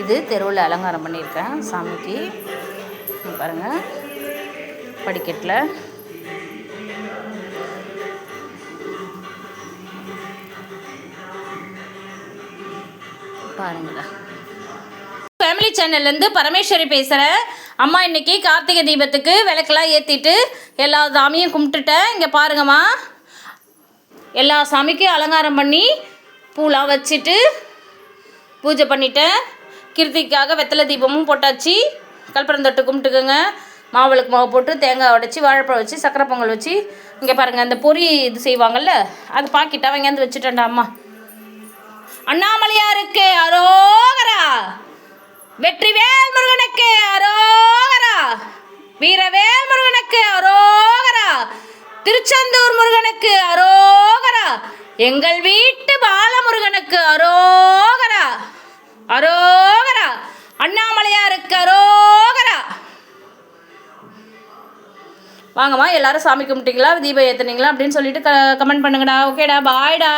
இது தெருவில் அலங்காரம் பண்ணியிருக்கேன். சாமிக்கு. பாருங்கள் படிக்கட்டில். பாருங்களா ஃபேமிலி சேனல்லேருந்து பரமேஸ்வரி பேசுகிறேன் அம்மா இன்னைக்கு கார்த்திகை தீபத்துக்கு விளக்கெல்லாம் ஏற்றிட்டு எல்லா சாமியும் கும்பிட்டுட்டேன். இங்கே பாருங்கம்மா. எல்லா சாமிக்கும் அலங்காரம் பண்ணி பூலாம் வச்சுட்டு பூஜை பண்ணிட்டேன். கிருத்திக்காக வெத்தலை தீபமும் போட்டாச்சு. கல்பரந்தொட்டு கும்பிட்டுக்கோங்க. மாவுளுக்கு மாவு போட்டு தேங்காய் உடைச்சி வாழைப்பழம் வச்சு சக்கரை பொங்கல் வச்சு இங்கே பாருங்கள் அந்த பொறி இது செய்வாங்கல்ல அது பாக்கிட்டா வாங்கியாந்து வச்சுட்டேன்டா அம்மா. அண்ணாமலையாருக்கு அரோகரா. வெற்றிவேல் முருகனுக்கு அரோகரா. வீரவேல் முருகனுக்கு அரோகரா. திருச்செந்தூர் முருகனுக்கு அரோகரா. எங்கள் வீட்டு பாலமுருகனுக்கு அரோகரா. அரோ அண்ணாமலையாருக்கு அரோகரா. வாங்கம்மா எல்லாரும் சாமி கும்பிட்டீங்களா? தீபம் ஏற்றுனீங்களா அப்படின்னு சொல்லிட்டு க கமெண்ட் பண்ணுங்கடா. ஓகேடா பாய்டா